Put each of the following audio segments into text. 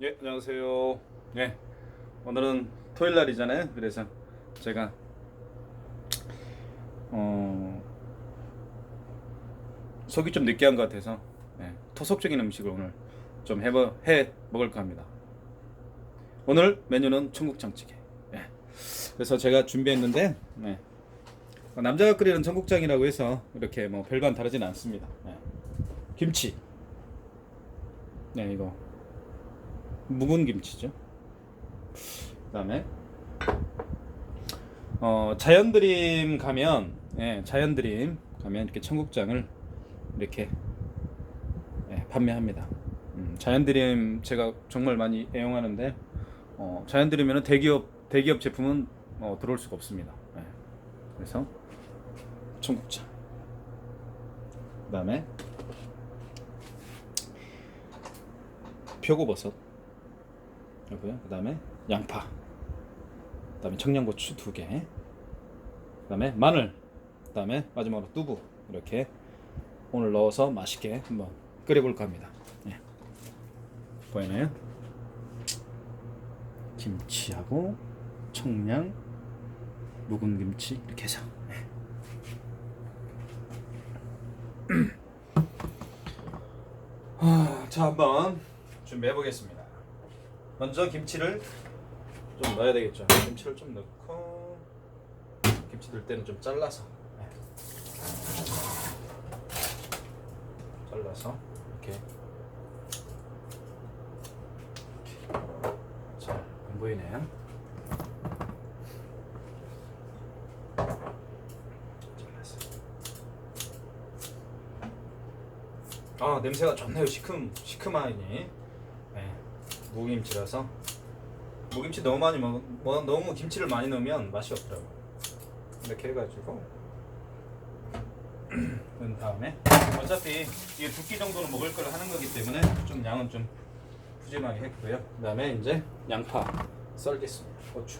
예, 안녕하세요. 예, 오늘은 토요일 날이잖아요. 그래서 제가 어 속이 좀 느끼한 것 같아서 예, 토속적인 음식을 오늘 좀 해보 해 먹을까 합니다. 오늘 메뉴는 청국장찌개. 예, 그래서 제가 준비했는데 예, 어, 남자가 끓이는 청국장이라고 해서 이렇게 뭐 별반 다르진 않습니다. 예, 김치. 네, 이거 묵은 김치죠. 그다음에 어 자연드림 가면 예, 자연드림 가면 이렇게 청국장을 이렇게 예, 판매합니다. 음, 자연드림 제가 정말 많이 애용하는데 어, 자연드림에는 대기업 대기업 제품은 어, 들어올 수가 없습니다. 예. 그래서 청국장. 그다음에 표고버섯 그리고요. 그 다음에 양파. 그 다음에 청양고추 두 개. 그 다음에 마늘. 그 다음에 마지막으로 두부 이렇게 오늘 넣어서 맛있게 한번 끓여볼까 합니다. 예. 보이나요? 김치하고 청양, 묵은 김치 이렇게 해서. 예. 아, 자 한번 준비해 보겠습니다. 먼저 김치를 좀 넣어야 되겠죠. 김치를 좀 넣고 김치 넣을 때는 좀 잘라서 네. 잘라서 이렇게 잘 안 보이네요. 잘랐어요. 아 냄새가 좋네요. 시큼 시큼하니. 네. 무김치라서 무김치 너무 많이 먹 뭐, 너무 김치를 많이 넣으면 맛이 없더라고. 이렇게 해가지고 넣은 다음에 어차피 이게 두 끼 정도는 먹을 걸 하는 거기 때문에 좀 양은 좀 푸짐하게 했고요. 그다음에 이제 양파 썰겠습니다. 고추.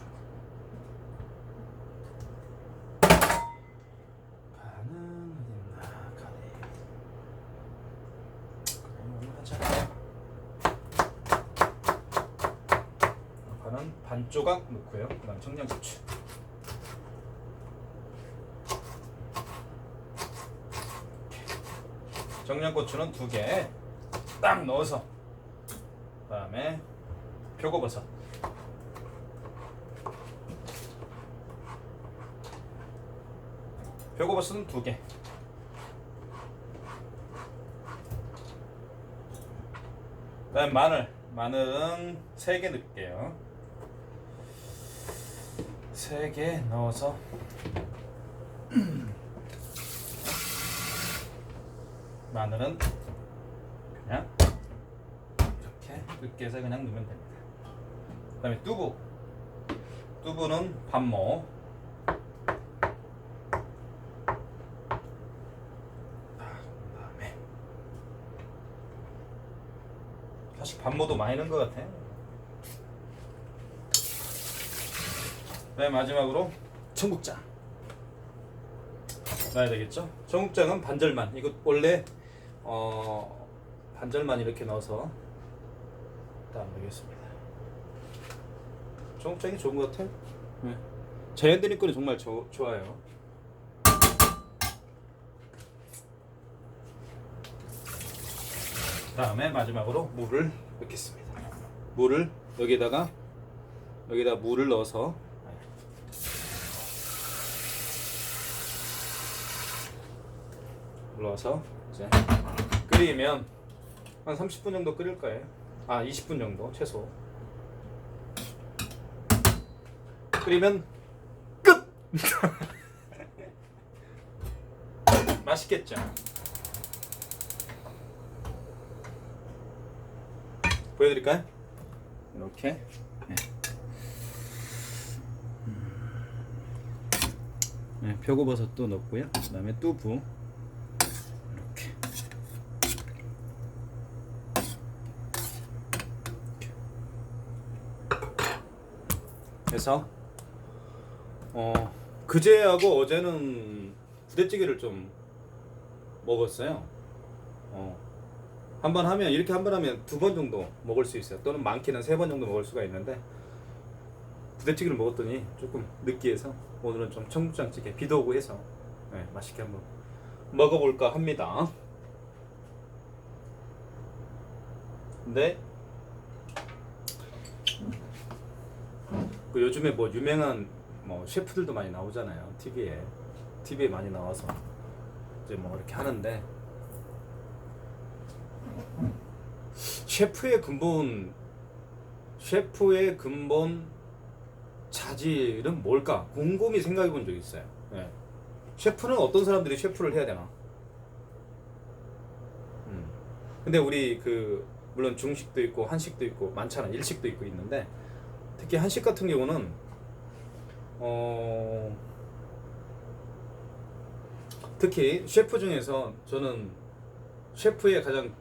간은 어딨나 간이. 그럼 하자. 양파는 반 조각 넣고요. 그다음 청양고추. 청양고추는 두 개 딱 넣어서 그다음에 표고버섯. 표고버섯은 두 개. 그다음 마늘. 마늘은 세 개 넣을게요. 세 개 넣어서 마늘은 그냥 이렇게 으깨서 그냥 넣으면 됩니다. 그 다음에 두부. 두부는 반모. 그다음에 사실 반모도 많이 넣은 것 같아. 그다음에 마지막으로 청국장 넣어야 되겠죠? 청국장은 반절만. 이거 원래 어 반절만 이렇게 넣어서 딱 넣겠습니다. 청국장이 좋은 것 같아요. 네. 자연드림 거는 정말 저, 좋아요. 다음에 마지막으로 물을 넣겠습니다. 물을 여기다가 여기다 물을 넣어서 넣어서 이제 끓이면 한 30분 정도 끓일 거예요. 아 20분 정도 최소. 끓이면 끝. 맛있겠죠. 보여드릴까요? 이렇게. 네. 네, 표고버섯도 넣고요. 그다음에 두부. 이렇게. 해서 어 그제하고 어제는 부대찌개를 좀 먹었어요. 어 한 번 하면 이렇게 한 번 하면 두 번 정도 먹을 수 있어요. 또는 많게는 세 번 정도 먹을 수가 있는데 부대찌개를 먹었더니 조금 느끼해서 오늘은 좀 청국장찌개 비도 오고 해서 네, 맛있게 한번 먹어볼까 합니다. 근데 그 요즘에 뭐 유명한 뭐 셰프들도 많이 나오잖아요. TV에 TV에 많이 나와서 이제 뭐 이렇게 하는데 셰프의 근본 셰프의 근본 자질은 뭘까 곰곰이 생각해 본 적이 있어요. 예. 셰프는 어떤 사람들이 셰프를 해야 되나? 음. 근데 우리 그 물론 중식도 있고 한식도 있고 많잖아 일식도 있고 있는데 특히 한식 같은 경우는 어 특히 셰프 중에서 저는 셰프의 가장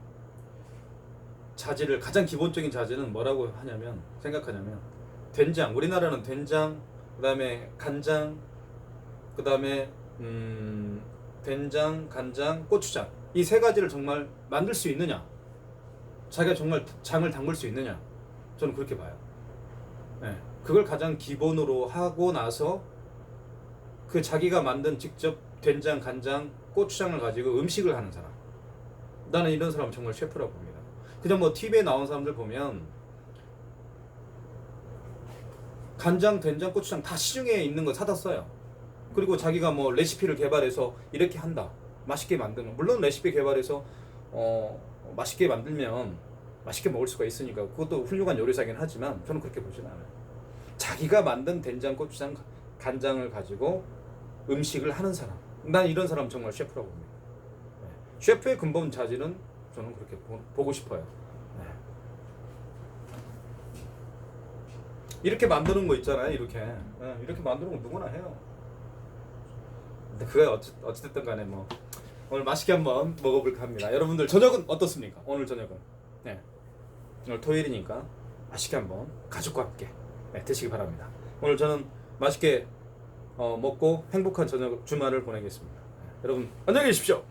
자질을 가장 기본적인 자질은 뭐라고 하냐면 생각하냐면 된장 우리나라는 된장 그다음에 간장 그다음에 음 된장 간장 고추장 이 세 가지를 정말 만들 수 있느냐 자기가 정말 장을 담글 수 있느냐 저는 그렇게 봐요 예, 그걸 가장 기본으로 하고 나서 그 자기가 만든 직접 된장 간장 고추장을 가지고 음식을 하는 사람 나는 이런 사람 정말 셰프라고 봅니다 그냥 뭐 TV에 나온 사람들 보면 간장, 된장, 고추장 다 시중에 있는 거 사다 써요. 그리고 자기가 뭐 레시피를 개발해서 이렇게 한다. 맛있게 만드는. 물론 레시피 개발해서 어 맛있게 만들면 맛있게 먹을 수가 있으니까 그것도 훌륭한 요리사긴 하지만 저는 그렇게 보진 않아요. 자기가 만든 된장, 고추장, 간장을 가지고 음식을 하는 사람. 난 이런 사람 정말 셰프라고 봅니다. 네. 셰프의 근본 자질은 저는 그렇게 보, 보고 싶어요. 네. 이렇게 만드는 거 있잖아요. 이렇게 네, 이렇게 만드는 거 누구나 해요. 근데 그게 어찌, 어찌됐든 간에 뭐 오늘 맛있게 한번 먹어볼까 합니다. 여러분들 저녁은 어떻습니까? 오늘 저녁은 네. 오늘 토요일이니까 맛있게 한번 가족과 함께 네, 드시기 바랍니다. 오늘 저는 맛있게 어, 먹고 행복한 저녁 주말을 보내겠습니다. 네, 여러분 안녕히 계십시오.